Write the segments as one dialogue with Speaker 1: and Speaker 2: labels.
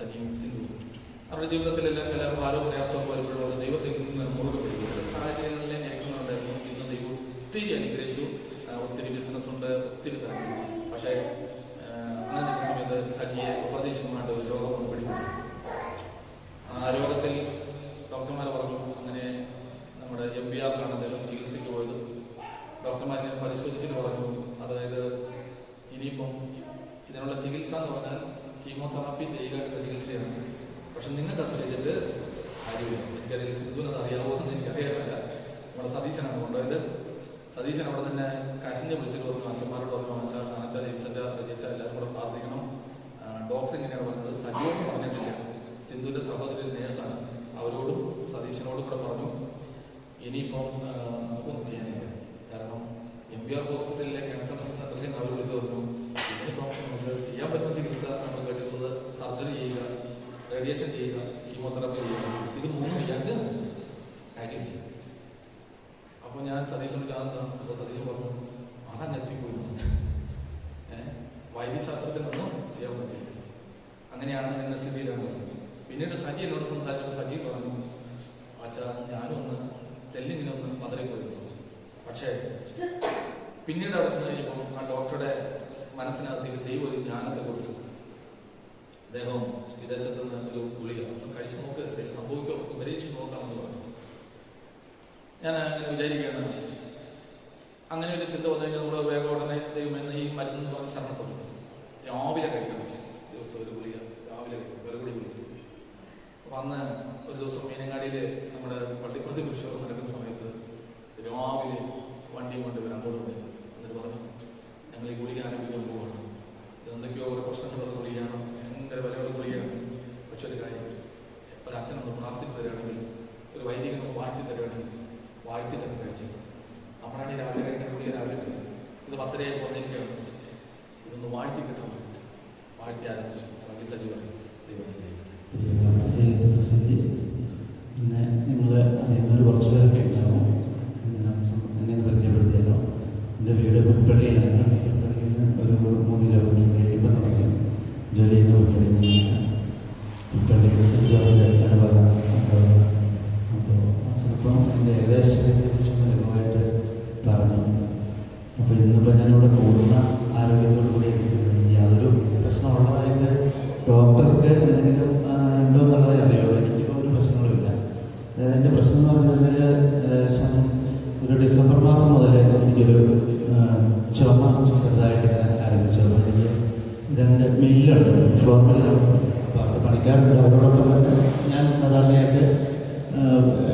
Speaker 1: സജിയും സിന്ധു. അവരുടെ ജീവിതത്തിലെല്ലാം ചില ഭാരോ പ്രയാസവും വരുമ്പോഴും ദൈവത്തിൽ നിന്ന് മുറുകെ പിടിക്കുന്നത് സാഹചര്യങ്ങളിലെ ഞെരുക്കുന്നുണ്ടായിരുന്നു ഇന്ന് ദൈവം ഒത്തിരി അനുഗ്രഹിച്ചു. ഒത്തിരി ബിസിനസ് ഉണ്ട് ഒത്തിരി തിരക്കുണ്ട് പക്ഷേ അങ്ങനെ സമയത്ത് സജിയെ ഉപദേശമായിട്ട് ഒരു രോഗം വന്ന് പിടിക്കുന്നു ആ രോഗത്തിൽ ഡോക്ടർമാർ പറഞ്ഞു അങ്ങനെ നമ്മുടെ എം പി ആറിലാണ് അദ്ദേഹം ചികിത്സയ്ക്ക് പോയത് ഡോക്ടർമാരെ പരിശോധിച്ചിട്ട് പറഞ്ഞു അതായത് ഇനിയിപ്പം ഇതിനുള്ള ചികിത്സ എന്ന് പറഞ്ഞാൽ കീമോതെറാപ്പി ചെയ്യുക എന്ന ചികിത്സയാണ് പക്ഷെ അത് ചെയ്തിട്ട് കാര്യമില്ല എനിക്കറിയില്ല സിന്ധുവിനത് അറിയാവോ എന്ന് എനിക്കറിയാമല്ല. നമ്മുടെ സതീശനാണ് കൊണ്ടുപോയത്. സതീശൻ അവിടെ തന്നെ കരഞ്ഞ് വിളിച്ചിട്ട് പറഞ്ഞു അച്ഛന്മാരോട് പറഞ്ഞു അച്ഛാ അച്ഛാ ജയിച്ചച്ച രചിച്ച എല്ലാവരും കൂടെ പ്രാർത്ഥിക്കണം. ഡോക്ടർ ഇങ്ങനെയാണ് പറഞ്ഞത്. സജീവം പറഞ്ഞിട്ടില്ല. സിന്ധുവിന്റെ സഹോദരി നേഴ്സാണ്. അവരോടും സതീശനോടും കൂടെ പറഞ്ഞു. ഇനിയിപ്പം നമുക്കൊന്നും ചെയ്യാനില്ല. കാരണം എം പി ആർ ഹോസ്പിറ്റലിലെ ക്യാൻസർ സെന്ററിൽ അവർ വിളിച്ചു പറഞ്ഞു ഇനിയിപ്പം നമുക്ക് ചെയ്യാൻ പറ്റുന്ന ചികിത്സ നമ്മൾ കേട്ടിട്ടുള്ളത് സർജറി ചെയ്യുക റേഡിയേഷൻ ചെയ്യുക കീമോതെറാപ്പി ചെയ്യുക ഇത് മൂന്നും ഇല്ലാണ്ട് കാര്യമില്ല അപ്പോൾ ഞാൻ സതീശനോട് ഞാൻ അപ്പോൾ സതീശൻ പറഞ്ഞു? അതങ്ങ് എത്തിപ്പോയി ഏഹ് വൈദ്യശാസ്ത്രത്തിനൊന്നും ചെയ്യാൻ പറ്റില്ല. അങ്ങനെയാണ് എന്ന സ്ഥിതിയിലാണ് പിന്നീട് സജി എന്നോട് സംസാരിച്ചപ്പോൾ സജി പറഞ്ഞു അച്ഛാ ഞാനൊന്ന് തെല്ലിങ്ങനെ ഒന്ന് പോയിരുന്നു പക്ഷേ പിന്നീട് അവിടെ ചെന്ന് കഴിഞ്ഞപ്പോൾ ആ ഡോക്ടറുടെ മനസ്സിനകത്തേക്ക് ദൈവം ഒരു ജ്ഞാനത്തെ കൊടുത്തു. അദ്ദേഹം വിദേശത്ത് നിന്ന് ഒരു ഗുളിക കഴിച്ചു നോക്ക് എന്തെങ്കിലും സംഭവിക്കോ ഒന്ന് പരീക്ഷിച്ച് നോക്കാമെന്ന് പറഞ്ഞു. ഞാൻ അങ്ങനെ വിചാരിക്കുകയാണ്. അങ്ങനെ ഒരു ചിന്ത വന്നു കഴിഞ്ഞാൽ നമ്മൾ വേഗം ഉടനെ ദൈവം എന്ന ഈ മരുന്ന് പറഞ്ഞ് ശരണപ്പെട്ടു രാവിലെ കഴിക്കണം. ദിവസം ഒരു ഗുളിക രാവിലെ ഒരു ഗുളിക ഗുളിക അന്ന് ഒരു ദിവസം മീനങ്ങാടിയിൽ നമ്മുടെ പള്ളിപ്രതി വിശ്വാസം നടക്കുന്ന സമയത്ത് രാവിലെ വണ്ടിയും കൊണ്ട് വരാൻ പോകുന്നത് എന്നിട്ട് പറഞ്ഞു ഞങ്ങൾ ഈ ഗുളിക ആരംഭിക്കാൻ പോവാണ്. എന്തൊക്കെയോ ഓരോ പ്രശ്നങ്ങളുള്ള ഗുളികയാണ്. ഭയങ്കര വിലയുള്ള ഗുളികയാണ്. പക്ഷെ ഒരു കാര്യം തരികയാണെങ്കിൽ ഒരു വൈദികൻ നമ്മൾ വാഴ്ത്തി തരികയാണെങ്കിൽ വാഴ്ത്തി തന്നെ കഴിച്ചു. നമ്മളാണ് രാവിലെ കഴിക്കുന്ന കൂടിയ രാവിലെ ഇത് പത്തരയായി വന്നിരിക്കുകയാണ് ഇതൊന്ന് വാഴ്ത്തി കിട്ടണം. വാഴ്ത്തി ആരംഭിച്ചു. സജീവം ദൈവത്തിന്റെ
Speaker 2: ദൈവത്തിന് സ്തുതി. പിന്നെ നിങ്ങൾ അറിയുന്നവർ കുറച്ച് പേരൊക്കെ ഉണ്ടാവും ഞാൻ എന്നെ ഒന്ന് പരിചയപ്പെടുത്തിയല്ലോ എന്റെ വീട് പുൽപ്പള്ളിയിലാണ് പുൽപ്പള്ളിയിൽ നിന്ന് ഒരു മൂന്ന് കിലോമീറ്റർ വെളിയിപ്പം എന്ന് പറയും ജോലി ചെയ്യുന്ന പുൽപ്പള്ളിയിൽ നിന്നാണ് പുൽപ്പള്ളി സെന്റ് ജോർജ് ഇടവക അപ്പോൾ ചിലപ്പം എന്റെ ഏകദേശം ലഘുവായിട്ട് പറഞ്ഞു അപ്പോൾ ഇന്നിപ്പോൾ ഞാനിവിടെ കൂടുന്ന ആരോഗ്യത്തോടു കൂടി ഇരിക്കുന്നത് യാതൊരു പ്രശ്നമുള്ളതായിട്ട് ഡോക്ടർക്ക് എന്തെങ്കിലും ആ, ഉണ്ടോ എന്നുള്ളതേ അറിയുള്ളൂ എനിക്കിപ്പോൾ ഒരു പ്രശ്നങ്ങളുമില്ല അതായത് എന്റെ പ്രശ്നം എന്ന് പറഞ്ഞു കഴിഞ്ഞാൽ ഏകദേശം ഒരു ഡിസംബർ മാസം മുതൽ എനിക്കൊരു ചുമ ചെറുതായിട്ട് ആരംഭിച്ചത് എനിക്ക് രണ്ട് മില്ലുണ്ട് ഫ്ലോർ മില്ലാണ് അപ്പോൾ അവിടെ പണിക്കാരുണ്ട് അവരോടൊപ്പം തന്നെ ഞാൻ സാധാരണയായിട്ട്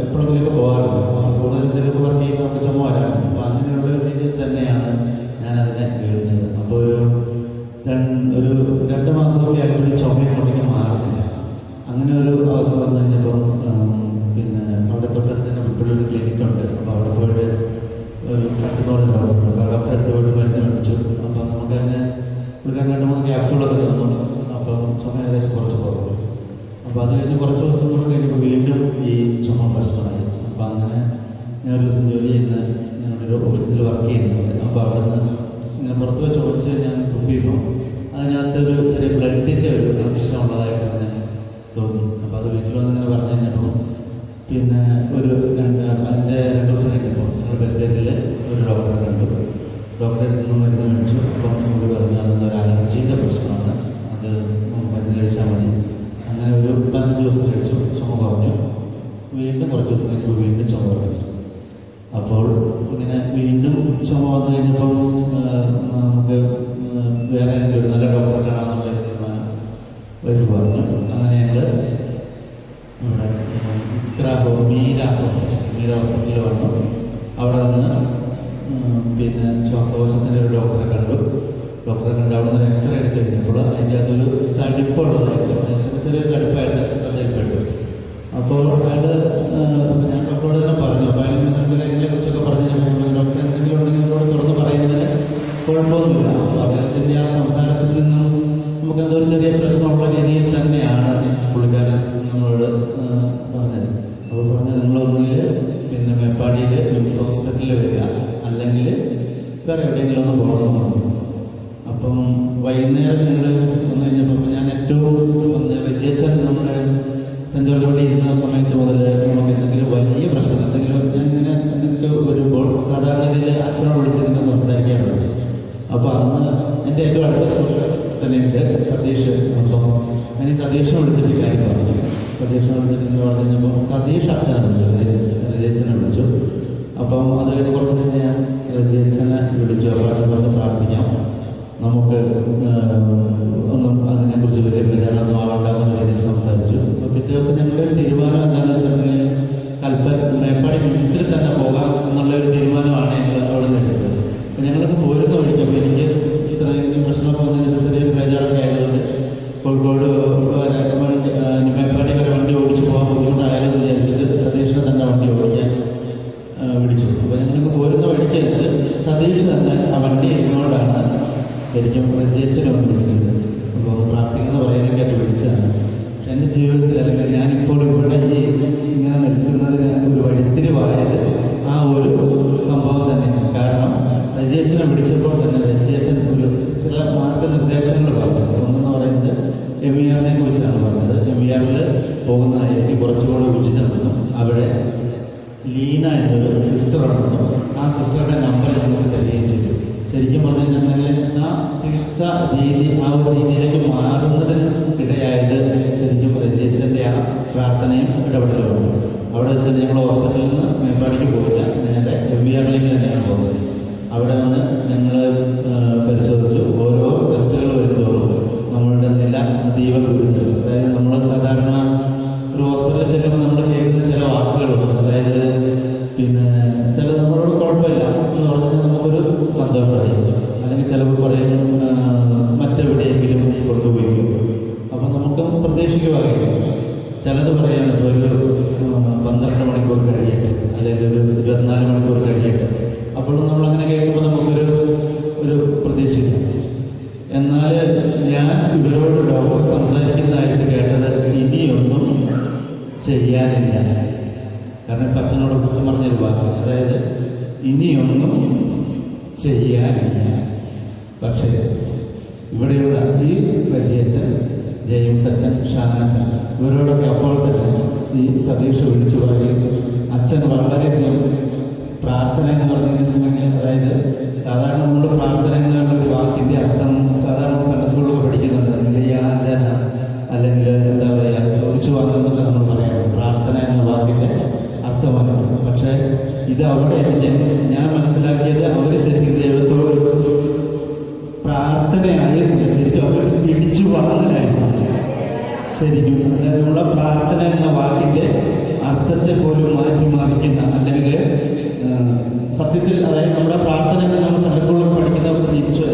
Speaker 2: എപ്പോഴെങ്കിലും പോകാറുണ്ട്. അപ്പോൾ കൂടുതൽ എന്തെങ്കിലും വർക്ക് ചെയ്യുമ്പോൾ നമുക്ക് ചുമ വരാറുണ്ട്. അപ്പോൾ അങ്ങനെയുള്ള രീതിയിൽ തന്നെയാണ് ഞാൻ അതിനെ ഗണിച്ചത് അപ്പോൾ ഒരു രണ്ട് ഒരു രണ്ട് മാസമൊക്കെ ആയിട്ട് ചുമയും കൊണ്ടൊക്കെ മാറുന്നില്ല അങ്ങനെ ഒരു അവസ്ഥ വന്നു ഒരു ഡോക്ടർ ഡോക്ടറെ അടുത്ത് പോയിട്ട് മരുന്ന് മേടിച്ചു അപ്പോൾ നമുക്ക് തന്നെ പുള്ളിക്കാരൻ രണ്ട് മൂന്ന് ക്യാപ്സൂളൊക്കെ തന്നുണ്ട് അപ്പം ചുമ ഏകദേശം കുറച്ച് കുറവ് അപ്പോൾ അത് കഴിഞ്ഞ് കുറച്ച് ദിവസം കൂടെ കഴിഞ്ഞപ്പോൾ വീണ്ടും ഈ ചുമ പ്രശ്നമായി അപ്പം അങ്ങനെ ഞാൻ ഒരു ദിവസം ജോലി ചെയ്യുന്ന ഞങ്ങളുടെ ഓഫീസിൽ വർക്ക് ചെയ്യുന്നത് അപ്പോൾ അവിടെ നിന്ന് ഇങ്ങനെ പുറത്ത് വെച്ച് ഒഴിച്ച് ഞാൻ തുപ്പിയപ്പോൾ അതിനകത്തൊരു ചെറിയ ബ്ലഡിന്റെ ഒരു അംശം ഉള്ളതായിട്ട് ഞാൻ തോന്നി അപ്പോൾ അത് വീട്ടിൽ വന്നിങ്ങനെ പറഞ്ഞു കഴിഞ്ഞപ്പോൾ പിന്നെ ഒരു രണ്ട് അതിന്റെ രണ്ട് ദിവസം കഴിഞ്ഞപ്പോൾ ഞങ്ങൾ ബന്ധത്തിൽ ഒരു ഡോക്ടറെ കണ്ടു. ഡോക്ടറെ നിന്ന് മരുന്ന് അപ്പോൾ അയാൾ ഞാൻ ഡോക്ടറോട് തന്നെ പറഞ്ഞു. അപ്പോൾ അയാൾ കാര്യങ്ങളെ കുറിച്ചൊക്കെ പറഞ്ഞു. ഡോക്ടർ എന്തെങ്കിലും ഉണ്ടെങ്കിൽ എന്നോട് തുറന്ന് പറയുന്നതിന് കുഴപ്പമൊന്നുമില്ല. സുഹൃത്ത് തന്നെയുണ്ട് സതീഷ് അപ്പം ഞാൻ ഈ സതീഷിനെ വിളിച്ചിട്ട് കാര്യം പറഞ്ഞു. സതീഷിനെ വിളിച്ചിട്ട് എന്ന് പറഞ്ഞു കഴിഞ്ഞപ്പോൾ സതീഷ് അച്ഛനെ വിളിച്ചു. രജേച്ചനെ വിളിച്ചു. അപ്പം അത് കഴിഞ്ഞ് കുറച്ച് കഴിഞ്ഞ് ഞാൻ രജേച്ചനെ വിളിച്ചു. അപ്പോൾ അച്ഛൻ പറഞ്ഞ് പ്രാർത്ഥിക്കാം. നമുക്ക് ഒന്നും അതിനെക്കുറിച്ച് വലിയ പ്രചാരണമൊന്നും ആവണ്ടെന്ന രീതിയിൽ സംസാരിച്ചു. അപ്പോൾ പിറ്റേ ദിവസം ഞങ്ങളുടെ ഒരു തീരുമാനം എന്താണെന്ന് വെച്ചിട്ടുണ്ടെങ്കിൽ കൽപ്പ മേപ്പാടി മിനിസിൽ തന്നെ പോകാം എന്നുള്ള ഒരു തീരുമാനമാണ് ഞങ്ങൾ അവിടെ നിന്ന് എടുത്തത്. അപ്പം ഞങ്ങളൊക്കെ പോരുന്ന വഴിക്കപ്പോൾ എം ഇ ആറിനെ കുറിച്ചാണ് പറഞ്ഞത്. എം ഇ ആറിൽ പോകുന്നതായിരിക്കും കുറച്ചുകൂടെ ഉചിതമെന്നും അവിടെ ലീന എന്നൊരു സിസ്റ്ററാണ് ആ സിസ്റ്ററുടെ നമ്പർ നമുക്ക് തരികയും ചെയ്തു. ശരിക്കും പറഞ്ഞു കഴിഞ്ഞാൽ ആ ചികിത്സ രീതി ആ ഒരു രീതിയിലേക്ക് മാറുന്നതിന് ഇടയായത് ശരിക്കും രജിച്ചന്റെ ആ പ്രാർത്ഥനയും ഇടപെടലുമാണ്. അവിടെ വെച്ച് ഞങ്ങൾ ഹോസ്പിറ്റലിൽ നിന്ന് മേപ്പാടിക്ക് പോയില്ല. നേരെ എം വി ആറിലേക്ക് തന്നെയാണ് പോകുന്നത് അവിടെ വന്ന് ഞങ്ങൾ പരിശോധിച്ചു. അതീവ ഗുരുതരം അതായത് നമ്മൾ സാധാരണ ഒരു ഹോസ്പിറ്റലിൽ ചെല്ലുമ്പോൾ നമ്മൾ ഇനിയൊന്നും ചെയ്യാനില്ല. പക്ഷേ ഇവിടെയുള്ള ഈ രചയച്ചൻ ജെയിംസ് അച്ഛൻ ഷാനച്ചൻ ഇവരോടൊക്കെ അപ്പോൾ തന്നെ ഈ സതീഷ് വിളിച്ചു പറയും അച്ഛൻ വളരെയധികം പ്രാർത്ഥന എന്ന് പറഞ്ഞിട്ടുണ്ടെങ്കിൽ അതായത് സാധാരണ നമ്മൾ പ്രാർത്ഥന എന്നുള്ള ഒരു വാക്കിന്റെ അർത്ഥം സാധാരണ ഇത് അവിടെ ഞാൻ മനസ്സിലാക്കിയത് അവർ ശരിക്കും ദൈവത്തോട് പ്രാർത്ഥനയായിരുന്നില്ല ശരിക്കും അവർ പിടിച്ചു വളർന്നായിരുന്നു ശരിക്കും അതായത് നമ്മളെ പ്രാർത്ഥന എന്ന വാക്കിന്റെ അർത്ഥത്തെ പോലും മാറ്റി മാറിക്കുന്ന അല്ലെങ്കിൽ സത്യത്തിൽ അതായത് നമ്മുടെ പ്രാർത്ഥന എന്ന് നമ്മൾ സൺഡേ സ്കൂളിൽ പഠിക്കുന്ന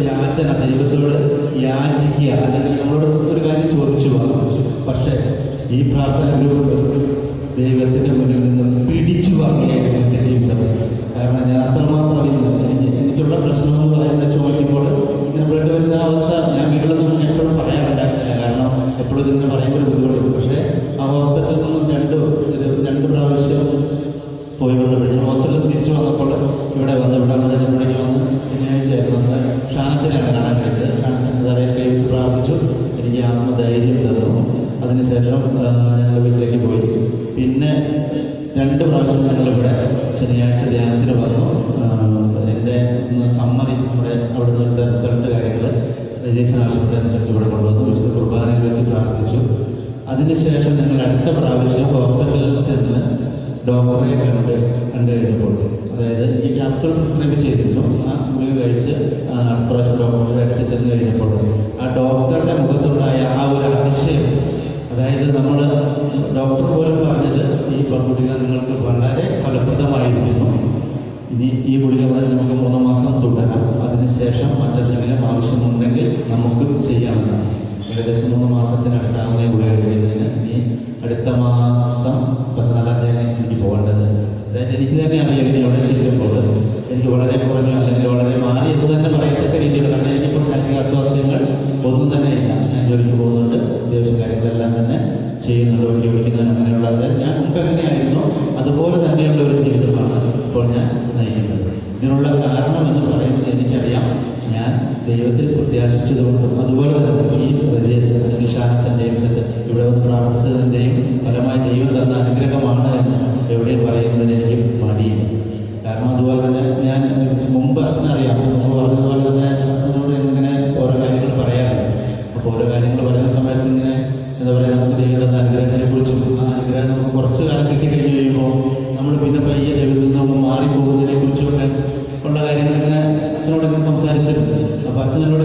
Speaker 2: യാചന ദൈവത്തോട് യാചിക്കുക അല്ലെങ്കിൽ നമ്മളോട് ഒരു കാര്യം ചോദിച്ചു പക്ഷേ ഈ പ്രാർത്ഥന ഗ്രൂപ്പ് ദൈവത്തിന്റെ മുന്നിൽ നിന്ന് പിടിച്ചു വാങ്ങിയായിരുന്നു കാരണം ഞാൻ അത്രമാത്രം ഇന്ന് എനിക്ക് എനിക്കുള്ള പ്രശ്നം എന്ന് പറയുന്നത് ചുമയ്ക്കുമ്പോൾ ഇങ്ങനെ ബ്ലഡ് വരുന്ന അവസ്ഥ ഞാൻ വീട്ടിലൊന്നും എപ്പോഴും പറയാറുണ്ടായിരുന്നില്ല. കാരണം എപ്പോഴും ഇതിങ്ങനെ പറയുമ്പോൾ ഒരു ബുദ്ധിമുട്ടുണ്ട് പക്ഷേ ആ ഹോസ്പിറ്റലിൽ നിന്നും രണ്ട് രണ്ട് പ്രാവശ്യം പോയി വന്നപ്പോൾ ഞാൻ ഹോസ്പിറ്റലിൽ തിരിച്ചു വന്നപ്പോൾ ഇവിടെ വന്ന് ഇവിടെ വന്ന് ഇവിടേക്ക് വന്ന് ശനിയാഴ്ചയായിരുന്നു വന്ന് ഷാനച്ചനെയാണ് കാണാൻ കഴിഞ്ഞത്. ഷാനച്ചന്റെ തലയിൽ കൈ വെച്ച് പ്രാർത്ഥിച്ചു. എനിക്ക് ആത്മധൈര്യം തന്നു. അതിനുശേഷം ഞങ്ങൾ വീട്ടിലേക്ക് പോയി. പിന്നെ രണ്ട് പ്രാവശ്യം ഞങ്ങളിവിടെ ശനിയാഴ്ച ധ്യാനത്തിന് വന്നു. എന്റെ സമ്മറി നമ്മുടെ അവിടെ നിന്നത്തെ റിസൾട്ട് കാര്യങ്ങൾ രജിച്ചൻ ആശുപത്രി അനുസരിച്ച് ഇവിടെ കൊണ്ടുവന്നു. വിശുദ്ധ കുർബാനയിൽ വെച്ച് പ്രാർത്ഥിച്ചു. അതിനുശേഷം ഞങ്ങൾ അടുത്ത പ്രാവശ്യം ഹോസ്പിറ്റലിൽ ചെന്ന് ഡോക്ടറെ കണ്ട് കണ്ടു അതായത് ഈ ക്യാപ്സുൾ പ്രിസ്ക്രൈബ് ചെയ്തിരുന്നു. ആ ഗുളിക കഴിച്ച് അടുത്ത പ്രാവശ്യം ഡോക്ടറുടെ അടുത്ത് ചെന്ന് കഴിഞ്ഞപ്പോൾ ആ ഡോക്ടറുടെ മുഖത്തുണ്ടായ ആ ഒരു അതിശയം അതായത് നമ്മൾ ഡോക്ടർ പോലും പറഞ്ഞത് പങ്കുടിക നിങ്ങൾക്ക് വളരെ ഫലപ്രദമായിരിക്കുന്നു. ഇനി ഈ ഗുളിക വളരെ നമുക്ക് മൂന്ന് മാസം തുടരാം. അതിനുശേഷം മറ്റെന്തെങ്കിലും ആവശ്യമുണ്ടെങ്കിൽ നമുക്ക് ചെയ്യാവുന്നതാണ്. ഏകദേശം മൂന്ന് മാസത്തിനടുത്താവുന്ന ഗുളിക കഴിയുന്നതിന് ഇനി അടുത്ത മാസം പതിനാലാം തീയതി എനിക്ക് പോകേണ്ടത്. അതായത് എനിക്ക് തന്നെ അറിയാം ഇനി അവിടെ ചെല്ലുമ്പോൾ എനിക്ക് വളരെ കുറഞ്ഞു അല്ലെങ്കിൽ വളരെ മാറി എന്ന് തന്നെ പറയത്തക്ക രീതിയിലുള്ള കാരണം എനിക്ക് ശാരീരിക അസ്വാസ്ഥ്യങ്ങൾ ഒന്നും തന്നെ ചെയ്യുന്നുണ്ട് ഓടിക്കുന്നതിന് അങ്ങനെയുള്ള അതായത് ഞാൻ മുമ്പ് എങ്ങനെയായിരുന്നു അതുപോലെ തന്നെയുള്ള ഒരു ജീവിതമാണ് ഇപ്പോൾ ഞാൻ നയിക്കുന്നത്. ഇതിനുള്ള കാരണം എന്ന് പറയുന്നത് എനിക്കറിയാം. ഞാൻ ദൈവത്തിൽ പ്രത്യാശിച്ചതുകൊണ്ടും അതുപോലെ തന്നെ അനുഗ്രഹം നമുക്ക് കുറച്ച് കാലം കിട്ടിക്കഴിഞ്ഞ് കഴിയുമ്പോൾ നമ്മൾ പിന്നെ പയ്യെ ദൈവത്തിൽ നിന്ന് നമ്മൾ മാറിപ്പോകുന്നതിനെ കുറിച്ചൊക്കെ ഉള്ള കാര്യങ്ങൾ ഇങ്ങനെ അച്ഛനോട് സംസാരിച്ചിട്ടുണ്ട്. അപ്പോൾ അച്ഛനോട്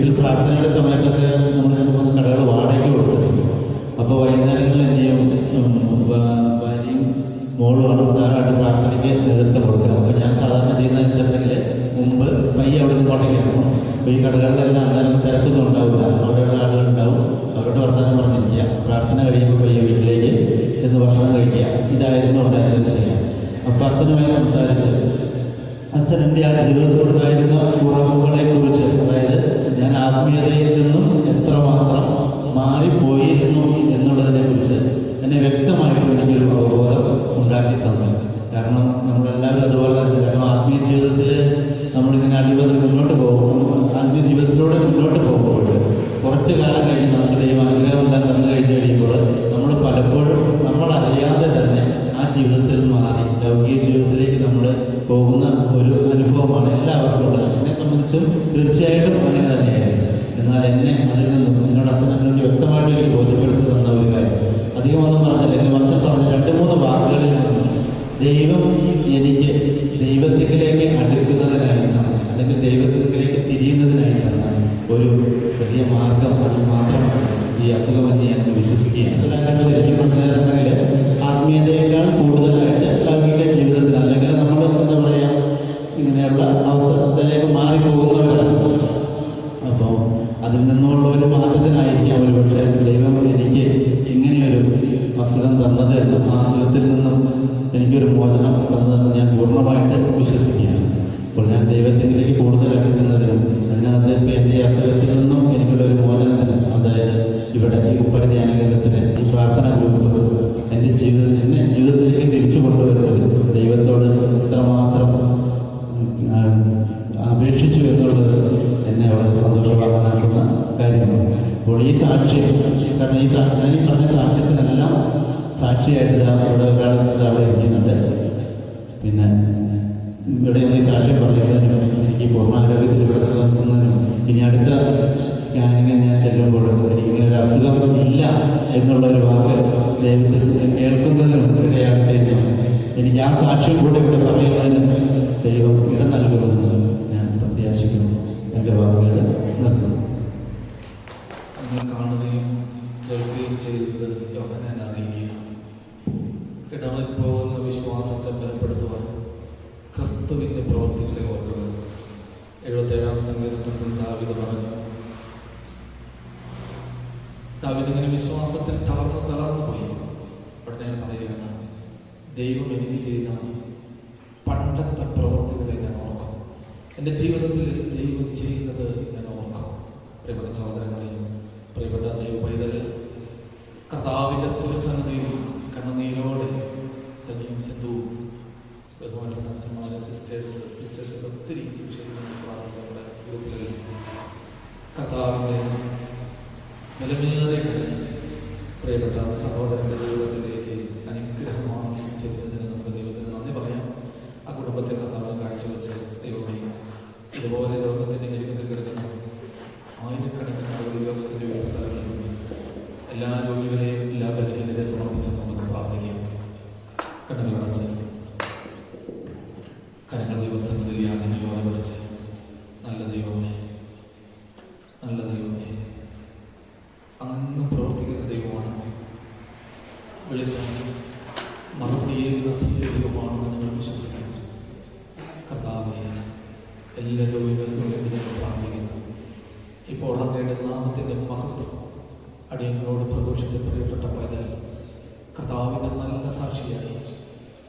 Speaker 2: വീട്ടിൽ പ്രാർത്ഥനയുടെ സമയത്തൊക്കെ നമ്മൾ രണ്ട് മൂന്ന് കടകൾ വാടകയ്ക്ക് കൊടുത്തിട്ടുണ്ട്. അപ്പോൾ വൈകുന്നേരങ്ങളിൽ എന്ത് ചെയ്യും? ഭാര്യയും മോളുമാണ് പ്രധാനമായിട്ട് പ്രാർത്ഥനയ്ക്ക് നേതൃത്വം കൊടുക്കുക. അപ്പോൾ ഞാൻ സാധാരണ ചെയ്യുന്നതെന്ന് വെച്ചിട്ടുണ്ടെങ്കിൽ മുമ്പ് പയ്യെ അവിടെ നിന്ന് കോട്ടയ്ക്ക് അപ്പോൾ ഈ കടകളിലെല്ലാം അന്നേരം തിരക്കൊന്നും ഉണ്ടാവില്ല. അവിടെയുള്ള ആളുകളുണ്ടാവും അവരോട് വർത്തമാനം പറഞ്ഞിരിക്കുക. പ്രാർത്ഥന കഴിയുമ്പോൾ പയ്യെ വീട്ടിലേക്ക് ചെന്ന് ഭക്ഷണം കഴിക്കുക. ഇതായിരുന്നു ഉണ്ടായിരുന്ന ശരി അപ്പോൾ അച്ഛനുമായി സംസാരിച്ച് അച്ഛൻ എന്റെ ആ ജീവിതത്തിലുണ്ടായിരുന്ന കുറവുകളെ കുറിച്ച് അതായത് ഞാൻ ആത്മീയതയിൽ നിന്നും എത്രമാത്രം മാറിപ്പോയിരുന്നു ദൈവം എനിക്ക് ദൈവത്തിലേക്ക് അടുക്കുന്നതിനായി തന്നെ അല്ലെങ്കിൽ ദൈവത്തിലേക്ക് തിരിയുന്നതിനായി തന്നെ ഒരു ചെറിയ മാർഗം അത് മാത്രമാണ്. ഈ അസുഖമെന്ന് ഞാൻ വിശ്വസിക്കുകയാണ്. ശരിക്കും എന്നുള്ള ഒരു വാക്ക് ദൈവത്തിൽ കേൾക്കുന്നതിനും ഇടയാകട്ടെ. എനിക്ക് ആ സാക്ഷ്യം കൂടെ ഇവിടെ പറയുന്നതിന് ദൈവം ഇട നൽകുമെന്ന് ഞാൻ പ്രത്യാശിക്കുന്നു. എന്റെ വാക്കുകൾ
Speaker 1: വിശ്വാസത്തിൽ തളർന്ന് തളർന്നു പോയി. ഉടനെ പറയുകയാണ് ദൈവം എനിക്ക് ചെയ്ത പണ്ടത്തെ പ്രവർത്തികളെ ഞാൻ ഓർക്കും. എന്റെ ജീവിതത്തിൽ ദൈവം ചെയ്യുന്നത് ഞാൻ ഓർക്കും. പ്രിയപ്പെട്ട സഹോദരങ്ങളെയും പ്രിയപ്പെട്ട ദൈവ പൈതൽ കർത്താവിന്റെ തിരുസന്നതിയിൽ കണ്ണുനീരോടെ സജീവം സിന്ധു ബഹുമാനപ്പെട്ട അച്ഛന്മാരെ സിസ്റ്റേഴ്സ് സിസ്റ്റേഴ്സ് ഒത്തിരി ഗ്രൂപ്പുകളിൽ കർത്താവിന്റെ നിലമേറിയ കരങ്ങൾ പ്രിയപ്പെട്ട സഹോദരന്റെ ജീവിതത്തിലേക്ക് അനുഗ്രഹമാക്കി ഉള്ളങ്ങയുടെ നാമത്തിന്റെ മഹത്വം അടിയങ്ങളോട് പ്രഘോഷിച്ച പ്രിയപ്പെട്ട പൈതൽ കർത്താവിന്റെ നല്ല സാക്ഷിയായി.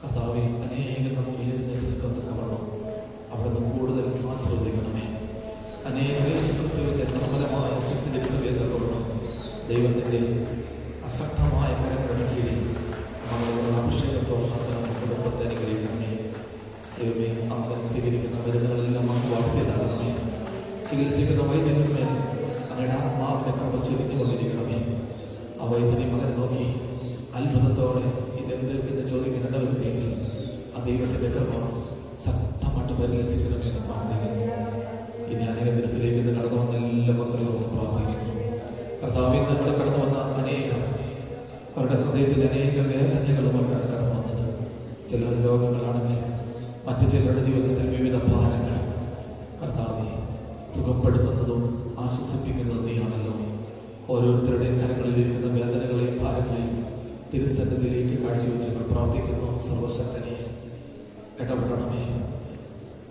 Speaker 1: കർത്താവെ അനേകം നമുക്ക് അവിടെ നിന്ന് കൂടുതൽ ആസ്വദിക്കണമേ അനേക യേശുക്രിസ്തുവിന്റെ നിർമ്മലമായ ശക്തി ലഭിച്ച വേദകൊള്ളണം ദൈവത്തിന്റെ അസക്തമായ കരങ്ങളുടെ കീഴിൽ നമ്മളോട് അഭിഷേകത്തോടെ കുടുംബത്തെ അനുഗ്രഹിക്കണമേ. ദൈവമേ അമ്മ സ്വീകരിക്കുന്ന മരുന്നുകളെല്ലാം നമുക്ക് വാഴ്ത്തി ചികിത്സിക്കുന്ന വൈദ്യങ്ങളുമേ ആത്മാവിനെ കൃപ ചൊരിഞ്ഞുകൊണ്ടിരിക്കണമേ ആ വൈദ്യനെ മകൻ നോക്കി അത്ഭുതത്തോടെ ഇതെന്ത് എന്ന് ചോദിക്കുന്ന വ്യക്തിയെങ്കിൽ ആ ദൈവത്തിന്റെ കർമ്മം ശക്തമായിട്ട് പരിലസിക്കണമേ എന്ന് പ്രാർത്ഥിക്കുന്നു. ഇനി അനേക ദിനത്തിലേക്ക് ഇന്ന് കടന്നു വന്ന എല്ലാ മക്കളെ ഓർത്ത് പ്രാർത്ഥിക്കുന്നു. കർത്താവിൽ ഇവിടെ കടന്നു വന്ന അനേകം അവരുടെ ഹൃദയത്തിൽ അനേക വേദനകളുമായിട്ടാണ് കടന്നു വന്നത്. ചിലർ രോഗങ്ങളാണെങ്കിൽ മറ്റു ചിലരുടെ ജീവിതത്തിൽ വിവിധ ഭാരങ്ങൾ കർത്താവെ സുഖപ്പെടുത്തുന്നതും ആശ്വസിപ്പിക്കുന്നതും തിരുസന്നിധിയിലേക്ക് കാഴ്ചവെച്ച് ഞങ്ങൾ പ്രാർത്ഥിക്കുന്നു. സർവശക്തനെ ഇടപെടണമേ.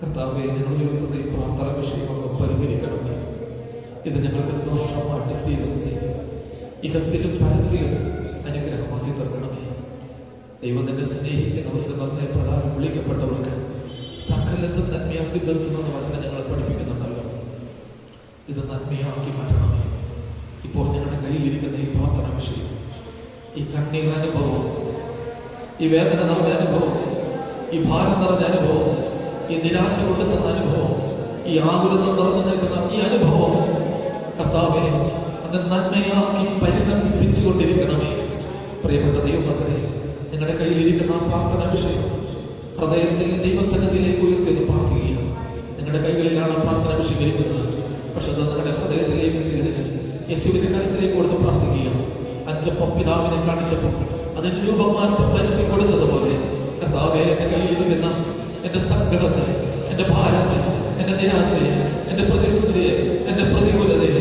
Speaker 1: കർത്താവെ നിങ്ങളുടെ പ്രാർത്ഥന വിഷയമൊക്കെ പരിഹരിക്കണമേ ഇത് ഞങ്ങൾക്ക് ദോഷമായിട്ട് തീരുന്നേ ഇഹത്തിലും പരത്തിലും അനുഗ്രഹമാക്കി തരണമേ ദൈവം തന്നെ സ്നേഹിക്കുന്നവർക്ക് നന്നായി പ്രധാനം വിളിക്കപ്പെട്ടവർക്ക് സകലത്തും നന്മയാക്കി തീർക്കുന്ന വചനം ഞങ്ങളെ പഠിപ്പിക്കുന്നുണ്ടല്ലോ. ഇത് നന്മയാക്കി മാറ്റണമേ. ഇപ്പോൾ ഞങ്ങളുടെ കയ്യിലിരിക്കുന്ന ഈ പ്രാർത്ഥന വിഷയം ഈ കണ്ണീർ അനുഭവം ഈ വേദന നിറഞ്ഞ അനുഭവം ഈ ഭാരം നിറഞ്ഞ അനുഭവം ഈ നിരാശ കൊണ്ടെത്തുന്ന അനുഭവം ഈ ആകുലം നിറഞ്ഞു നിൽക്കുന്ന ഈ അനുഭവം കർത്താവെ അത് നന്മയാക്കി പരിണമിപ്പിച്ചുകൊണ്ടിരിക്കണമേ. പ്രിയപ്പെട്ട ദൈവമക്കളെ നിങ്ങളുടെ കയ്യിലിരിക്കുന്ന ആ പ്രാർത്ഥന വിഷയം ഹൃദയത്തിൽ ദൈവസന്നതിയിലേക്ക് ഉയർത്തിയത് പ്രാർത്ഥിക്കുക നിങ്ങളുടെ കൈകളിലാണ് ആ പ്രാർത്ഥന വിഷയം ഇരിക്കുന്നത്. പക്ഷെ അത് നിങ്ങളുടെ ഹൃദയത്തിലേക്ക് സ്വീകരിച്ച് യേശുവിന്റെ കരച്ചിലേക്ക് കൊടുത്ത് പ്രാർത്ഥിക്കുക അഞ്ചപ്പം പിതാവിനെ കാണിച്ചപ്പോൾ അതിന് രൂപമാറ്റം വരുത്തി കൊടുത്തതുപോലെ കർത്താവെ എന്റെ കയ്യിലിരിക്കുന്ന എന്റെ സങ്കടത്തെ എന്റെ ഭാരത്തെ എന്റെ നിരാശയെ എന്റെ പ്രതിസന്ധിയെ എന്റെ പ്രതികൂലതയെ